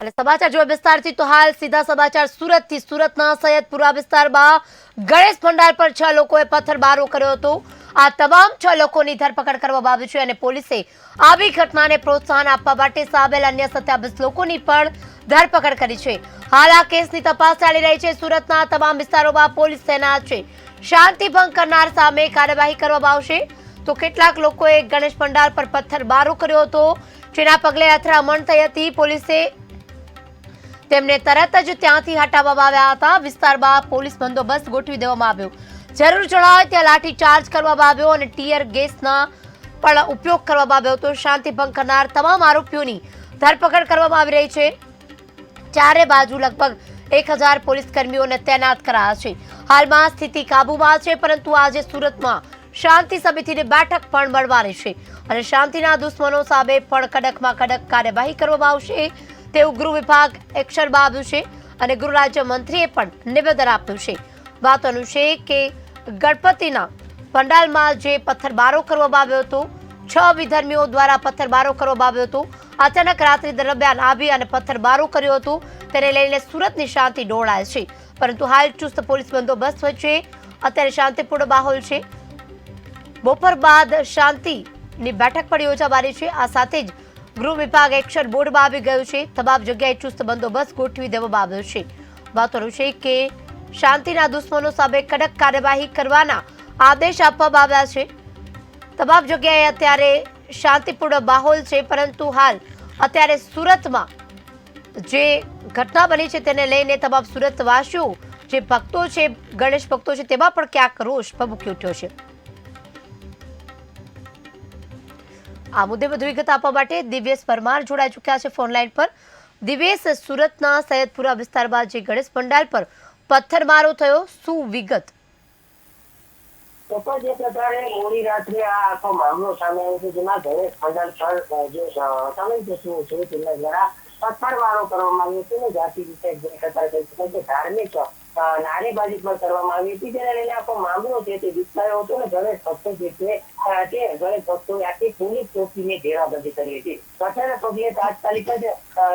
અને સમાચાર જોવા વિસ્તારથી તો હાલ સીધા સમાચાર સુરતથી સુરતના સૈયદપુરા વિસ્તારમાં ગણેશ ભંડાર પર છ લોકોએ પથ્થરબારો કર્યો હતો. આ તમામ છ લોકોની ધરપકડ કરવામાં આવી છે અને પોલીસે આવી ઘટનાને પ્રોત્સાહન આપવા માટે સામેલ અન્ય સત્યાવીસ લોકોની પણ ધરપકડ કરી છે. હાલ આ કેસની તપાસ ચાલી રહી છે. સુરતના તમામ વિસ્તારોમાં પોલીસ તૈનાત છે. શાંતિ ભંગ કરનાર સામે કાર્યવાહી કરવામાં આવશે. તો કેટલાક લોકોએ ગણેશ પંડાલ પર પથ્થરબારો કર્યો હતો. જેના પગલે અથડામણ થઈ હતી. પોલીસે તેમને તરત જ ત્યાંથી હટાવવામાં આવ્યા હતા. વિસ્તારમાં પોલીસ બંદોબસ્ત ગોઠવી દેવામાં આવ્યો. જરૂર જણાવે ત્યાં લાઠી ચાર્જ કરવામાં આવ્યો અને ટીયર ગેસના પણ ઉપયોગ કરવામાં આવ્યો હતો. શાંતિ ભંગ કરનાર તમામ આરોપીઓની ધરપકડ કરવામાં આવી રહી છે. ચારે બાજુ લગભગ એક હજાર પોલીસ કર્મીઓને તૈનાત કરાયા છે. હાલમાં સ્થિતિ કાબુમાં છે, પરંતુ આજે સુરતમાં શાંતિ સમિતિની બેઠક પણ મળવાની છે અને શાંતિના દુશ્મનો સામે પણ કડકમાં કડક કાર્યવાહી કરવામાં આવશે. તેવું ગૃહ વિભાગ એક્શનમાં આવ્યું છે અને ગૃહ રાજ્ય મંત્રીએ પણ નિવેદન આપ્યું છે. વાતોનું છે કે ગણપતિના પંડાલમાં જે પથ્થરબારો કરવામાં આવ્યો હતો, છ વિધર્મીઓ દ્વારા પથ્થરબારો કરવામાં આવ્યો હતો. અચાનક રાત્રિ દરમિયાન આવી અને પથ્થરબારો કર્યો હતો, તેને લઈને સુરતની શાંતિ ડોળાય છે. પરંતુ હાલ ચુસ્ત પોલીસ બંદોબસ્ત વચ્ચે અત્યારે શાંતિપૂર્ણ માહોલ છે. બપોર બાદ શાંતિની બેઠક પણ યોજાવાની છે. આ સાથે જ ગૃહ વિભાગ એક્શન બોર્ડમાં આવી ગયું છે. તમામ જગ્યાએ ચુસ્ત બંદોબસ્ત ગોઠવી દેવામાં આવ્યો છે. મહત્વનું છે કે શાંતિના દુશ્મનો સામે કડક કાર્યવાહી કરવાના આદેશ આપવામાં આવ્યા છે. તમામ જગ્યાએ અત્યારે શાંતિપૂર્ણ માહોલ છે, પરંતુ હાલ અત્યારે સુરતમાં જે ઘટના બની છે તેને લઈને તમામ સુરતવાસીઓ, જે ભક્તો છે, ગણેશ ભક્તો છે, તેમાં પણ ક્યાંક રોષ ભભૂકી ઉઠ્યો છે. આ મુદ્દે વધુ વિગત આપવા માટે દિવ્યેશ પરમાર જોડાઈ ચૂક્યા છે ફોનલાઈન પર. દિવ્યેશ, સુરતના સૈયદપુરા વિસ્તારમાં જે ગણેશ પંડાલ પર પથ્થરમારો થયો, શું વિગત? મોડી રાત્રે આખો મામલો સામે ગણેશ પંડાલ પર જે સામાજિક તત્વો છે તેમના દ્વારા પથ્થરમારો કરવામાં આવ્યો છે ને જાતિ ધાર્મિક નારેબાજી પણ કરવામાં આવી હતી. જેને લઈને આખો મામલો છે તે વિસ્તારો હતો ને ગણેશ ભક્તો જે છે તે ગણેશ ભક્તોએ આખી પોલીસ ચોકીને ઘેરાબંધી કરી હતી. ઘટનાના પગલે તાત્કાલિક જ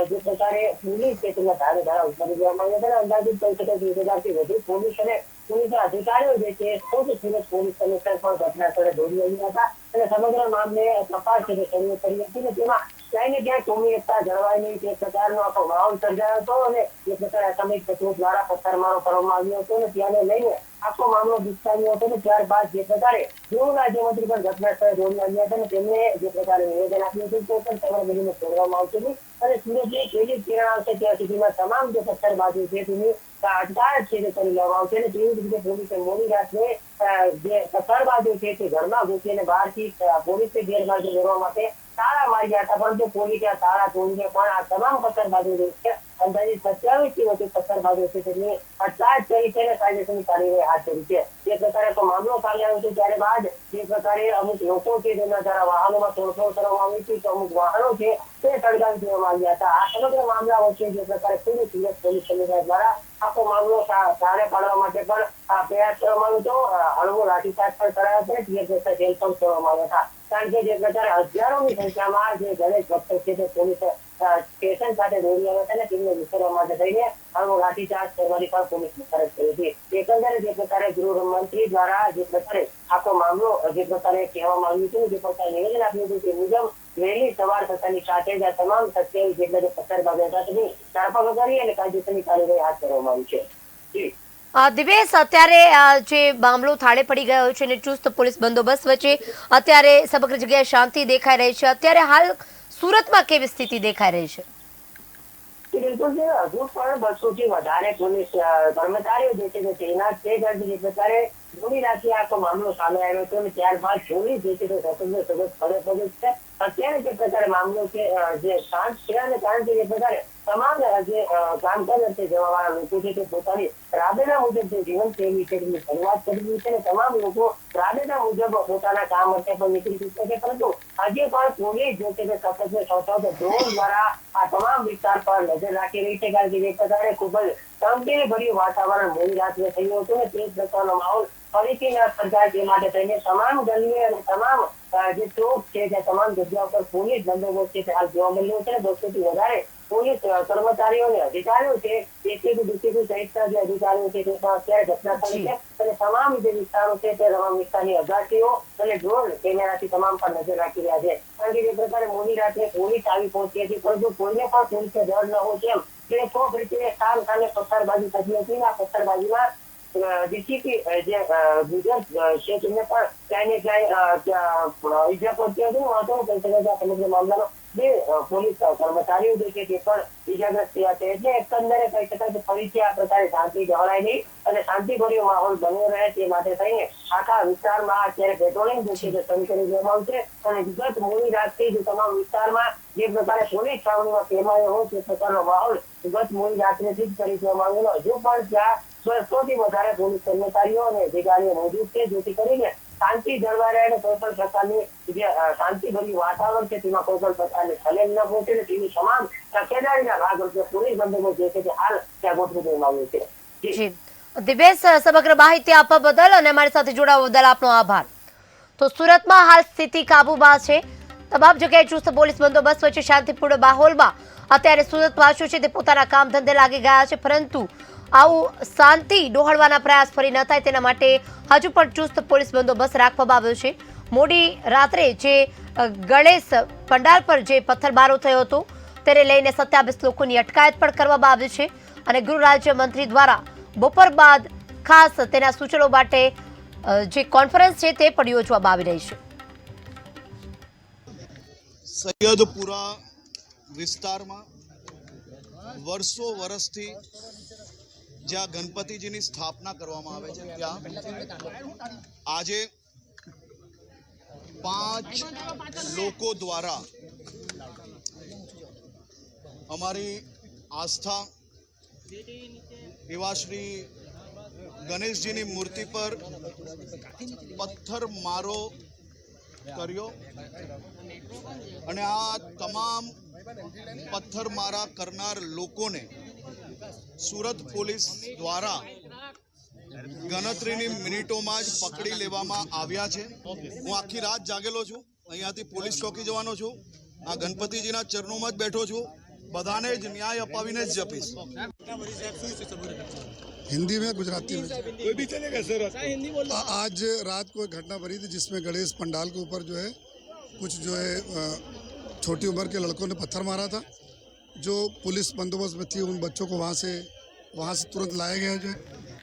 જે પ્રકારે પોલીસ છે તેમના ધારે ધારા ઉતારી દેવામાં આવ્યા હતા અંદાજિત કહી શકાય વીસ હજારથી વધુ પોલીસ અને પોલીસના અધિકારીઓ જે છે, ખુદ સુરત પોલીસ કમિશનર પણ ઘટના સ્થળે દોડી આવ્યા હતા. અને સમગ્ર મામલે તપાસ શરૂ કરી હતી ને તેમાં ક્યાંય ને ક્યાંય કોમી એકતા જળવાય નહીં તે પ્રકારનો આખો માહોલ સર્જાયો હતો અને એ પ્રકારે અસામયિક તત્વો દ્વારા પથ્થરમારો કરવામાં આવ્યો હતો અને ત્યાંને લઈને આખો મામલો વિકસાવ્યો હતો ને ત્યારબાદ જે પ્રકારે ગૃહ રાજ્યમંત્રી પણ ઘટના સ્થળે દોડી આવ્યા હતા અને તેમને જે પ્રકારે નિવેદન આપ્યું હતું તે પણ તમામ બનીને છોડવામાં આવશે નહીં અને સુરતની કેવી કિરણ આવશે ત્યાં સુધીમાં તમામ જે પથ્થરબાજી છે તેની અટકાયત છે તે કરી લેવામાં આવશે અને તેવી જ રીતે પોલીસે મોડી રાત્રે જે પથ્થરબાજો છે તે ઘરમાં ઘૂસીને બહારથી અ, પોલીસે ગેરમાર્ગે કરવા માટે તાળા માર્યા હતા, પરંતુ પોલીસે તાળા તોડીને પણ આ તમામ પથ્થરબાજો છે અંદાજે સત્યાવીસથી વધુ પથ્થરબાજો છે તેમની અટકાયત કરી છે અને કાયદેસરની કાર્યવાહી હાથ ધરી છે. જે પ્રકારે મામલો સામે આવ્યો છે, ત્યારે બાદ જે પ્રકારે અમુક લોકો છે તેમના દ્વારા વાહનોમાં તોડફોડ કરવામાં આવી હતી, તો અમુક વાહનો છે, તે સળગાવી દેવામાં આવ્યા હતા. આ સમગ્ર મામલા વચ્ચે જે પ્રકારે પૂરી સુરત પોલીસ સમુદાય દ્વારા આખો મામલો સારે પાડવા માટે પણ પ્રયાસ કરવામાં આવ્યો હતો. હળવો લાઠીચાર્જ પણ કરાયો છે ગેસના જેલ પણ છોડવામાં આવ્યા હતા. કારણ કે જે પ્રકારે હજારોની સંખ્યામાં જે ગણેશ ભક્તો છે, તે પોલીસ સ્ટેશન સાથે દોડી હતા અને તેમને વિચારવા માટે થઈને હળવો લાઠીચાર્જ કરવાની પણ પોલીસની ફરજ કરી હતી. એકંદરે જે પ્રકારે ગૃહમંત્રી દ્વારા જે પ્રકારે આખો મામલો, જે પ્રકારે કહેવામાં આવ્યું હતું, જે પ્રકારે નિવેદન આપ્યું હતું, તે મુજબ વહેલી સવાર થતાની સાથે જ આ તમામ સત્યાવીસ જેટલા જે પથ્થરબાગ હતા, તેની ધરપકડ કરી અને કાયદેસરની કાર્યવાહી હાથ ધરવામાં આવી છે. જી. દિવેશ, અત્યારે જે મામલો થાળે પડી ગયો છે અને ચુસ્ત પોલીસ બંદોબસ્ત વચ્ચે અત્યારે સમગ્ર જગ્યાએ શાંતિ દેખાઈ રહી છે. અત્યારે હાલ સુરતમાં કેવી સ્થિતિ દેખાઈ રહી છે? વધારે પોલીસ કર્મચારીઓ જે છે આખો મામલો સામે આવ્યો હતો ત્યારબાદ પોલીસ જે અત્યારે જે પ્રકારે મામલો છે જે શાંત છે અને કારણ કે જે પ્રકારે તમામ જે કામ કરે છે જવાવાળા લોકો છે તે પોતાની રાબેતા મુજબ જે જીવનશૈલી છે તેની શરૂઆત કરી છે અને તમામ લોકો રાબેતા મુજબ પોતાના કામ માટે પણ નીકળી ચૂક્યા છે. પરંતુ આજે પણ પોલીસ જે છે તે સતત ને સતત ડ્રોન દ્વારા આ તમામ વિસ્તાર પર નજર રાખી રહી છે. કારણ કે જે પ્રકારે ખૂબ જ ગંભીર ભર્યું વાતાવરણ મોડી રાત્રે થયું હતું અને તે પ્રકારનો માહોલ ફરીથી ન સર્જાય તે માટે થઈને તમામ ગલીએ અને તમામ જે ચોક છે ત્યાં તમામ જગ્યા ઉપર પોલીસ બંદોબસ્ત છે હાલ જોવા મળ્યો છે બસો થી વધારે પોલીસ કર્મચારીઓને અધિકારીઓ છે એસીબી ડીસીબી સહિતના જે અધિકારીઓ છે, તે પણ અત્યારે ઘટના સ્થળે છે અને તમામ જે વિસ્તારો છે, તે તમામ વિસ્તારની અગાસીઓ અને ડ્રોન કેમેરાથી તમામ પર નજર રાખી રહ્યા છે. કારણ કે જે પ્રકારે મોડી રાત્રે પોલીસ આવી પહોંચી હતી, પરંતુ કોઈને પણ પોલીસે ડર ન હોય તેમ તે ચોક રીતે કામ કાને પથ્થરબાજી થતી હતી આ પથ્થરબાજીમાં ડીસીપી જે ગુજરાત છે તેમને પણ ક્યાંય ને ક્યાંય ઈજા પહોંચી હતી મહત્વનું કહી શકાય કે આ સમગ્ર મામલાનો જે પોલીસ કર્મચારીઓ જે છે તે પણ ઈજાગ્રસ્ત થયા છે. એટલે એકંદરે કહી શકાય કે ફરીથી આ પ્રકારે શાંતિ જળવાય નહીં અને શાંતિભર્યો માહોલ બન્યો રહે તે માટે થઈને આખા વિસ્તારમાં અત્યારે પેટ્રોલિંગ જે છે તે શરૂ કરી દેવામાં આવશે. અને વિગત મોડી રાતથી જ તમામ વિસ્તારમાં જે પ્રકારે પોલીસ છાવણીમાં ફેરવાયો હોય તે પ્રકારનો માહોલ ગત મોડી રાત્રેથી જ કરી દેવામાં આવેલો. હજુ પણ ત્યાં બસોથી વધારે પોલીસ કર્મચારીઓ અને અધિકારીઓ મોજૂદ છે. જેથી કરીને શાંતિ જળવાઈ રહે અને કોઈ પણ પ્રકારની જે શાંતિભર્યું વાતાવરણ છે, તેમાં કોઈ પણ પ્રકારની ખલેલ ન પહોંચે ને તેની તમામ તકેદારીના ભાગરૂપે પોલીસ બંદોબસ્ત જે છે તે હાલ ત્યાં ગોઠવી દેવામાં છે. દિવેશ સમગ્ર માહિતી આપવા બદલ અને અમારી સાથે જોડાવા બદલ આપનો આભાર. તો સુરતમાં હાલ સ્થિતિ કાબુમાં છે. તમામ જગ્યાએ ચુસ્ત પોલીસ બંદોબસ્ત વચ્ચે શાંતિપૂર્ણ માહોલમાં અત્યારે સુરતવાસીઓ છે તે પોતાના કામ ધંધે લાગી ગયા છે, પરંતુ આવું શાંતિ ડોહાડવાના પ્રયાસ ફરી ન થાય તેના માટે હજુ પણ ચુસ્ત પોલીસ બંદોબસ્ત રાખવામાં આવ્યો છે. મોડી રાત્રે જે ગણેશ પંડાલ પર જે પથ્થરબારો થયો હતો, તેને લઈને સત્યાવીસ લોકોની અટકાયત પણ કરવામાં આવી છે અને ગૃહ રાજ્ય મંત્રી દ્વારા બપોર બાદ ખાસ તેના સૂચનો માટે જે કોન્ફરન્સ છે તે પણ યોજવામાં આવી રહી છે. સૈયદપુરા વિસ્તારમાં વર્ષો વર્ષથી જ્યાં ગણપતિજીની સ્થાપના કરવામાં આવે છે, ત્યાં આજે પાંચ લોકો દ્વારા અમારી આસ્થા એવા શ્રી ગણેશજીની મૂર્તિ પર પથ્થર મારો કર્યો. અને આ તમામ પથ્થરમારા કરનાર લોકોને સુરત પોલીસ દ્વારા ગણતરીની મિનિટોમાં જ પકડી લેવામાં આવ્યા છે. હું આખી રાત જાગેલો છું. અહીંયાથી પોલીસ ચોકી જવાનો છું. આ ગણપતિજીના ચરણોમાં જ બેઠો છું. બધાને જ ન્યાય અપાવીને જ જપીશ हिंदी में गुजराती में कोई भी चलेगा सर आ- आज रात को एक घटना बनी थी जिसमें गणेश पंडाल के ऊपर जो है कुछ जो है अ, छोटी उम्र के लड़कों ने पत्थर मारा था जो पुलिस बंदोबस्त में थी उन बच्चों को वहाँ से वहाँ से तुरंत लाया गया जो है